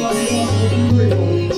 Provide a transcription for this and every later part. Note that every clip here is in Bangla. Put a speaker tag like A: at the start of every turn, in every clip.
A: Thank you.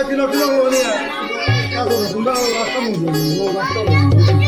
A: Igual si no, si no, no,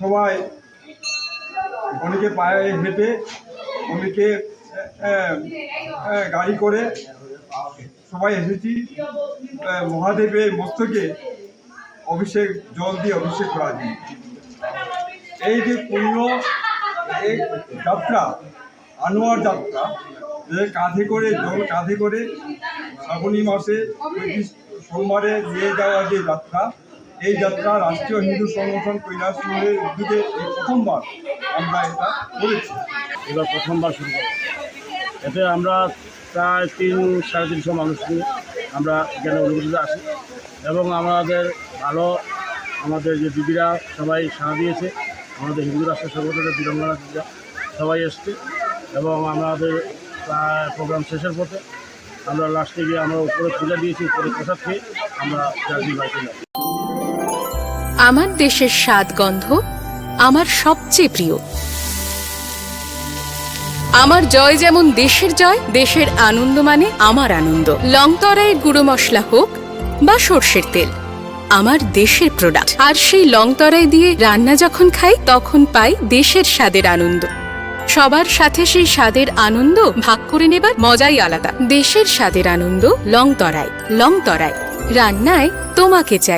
A: সবাই অনেকে পায়ে হেঁটে, অনেকে গাড়ি করে সবাই এসেছি। মহাদেবের মস্তকে অভিষেক, জল দিয়ে অভিষেক করা যায় এই যে এই যাত্রা, আনোয়ার যাত্রা কাঁধে করে কাঁধে করে শ্রাবণী মাসে সোমবারে নিয়ে যাওয়া যে যাত্রা, এই যাত্রা রাষ্ট্রীয় হিন্দু সংগঠন কৈলাস মন্দিরের উদ্যোগে এই প্রথমবার আমরা এটা করেছি।
B: এবার প্রথমবার শুরু করি এতে আমরা প্রায় তিন, সাড়ে তিনশো মানুষ নিয়ে আমরা এখানে অনুভূতিতে আসি এবং আমাদের ভালো আমাদের যে দিদিরা সবাই সাড়া দিয়েছে, আমাদের হিন্দু রাষ্ট্র সংগঠনের বীরঙ্গনা দিদিরা সবাই এসছে এবং আমাদের প্রোগ্রাম শেষের পথে আমরা লাস্টে গিয়ে আমরা উপরে পূজা দিয়েছি, উপরে প্রসাদ খেয়ে আমরা জার্জি বাড়িতে
C: আমার দেশের স্বাদ গন্ধ আমার সবচেয়ে প্রিয়। আমার জয় যেমন দেশের জয়, দেশের আনন্দ মানে আমার আনন্দ। লংতরায় গুঁড়ো মশলা হোক বা সর্ষের তেল, আমার দেশের প্রোডাক্ট আর সেই লংতরাই দিয়ে রান্না যখন খাই, তখন পাই দেশের স্বাদের আনন্দ। সবার সাথে সেই স্বাদের আনন্দ ভাগ করে নেবার মজাই আলাদা। দেশের স্বাদের আনন্দ লং তরাই লং তরাই রান্নায় তোমাকে চাই।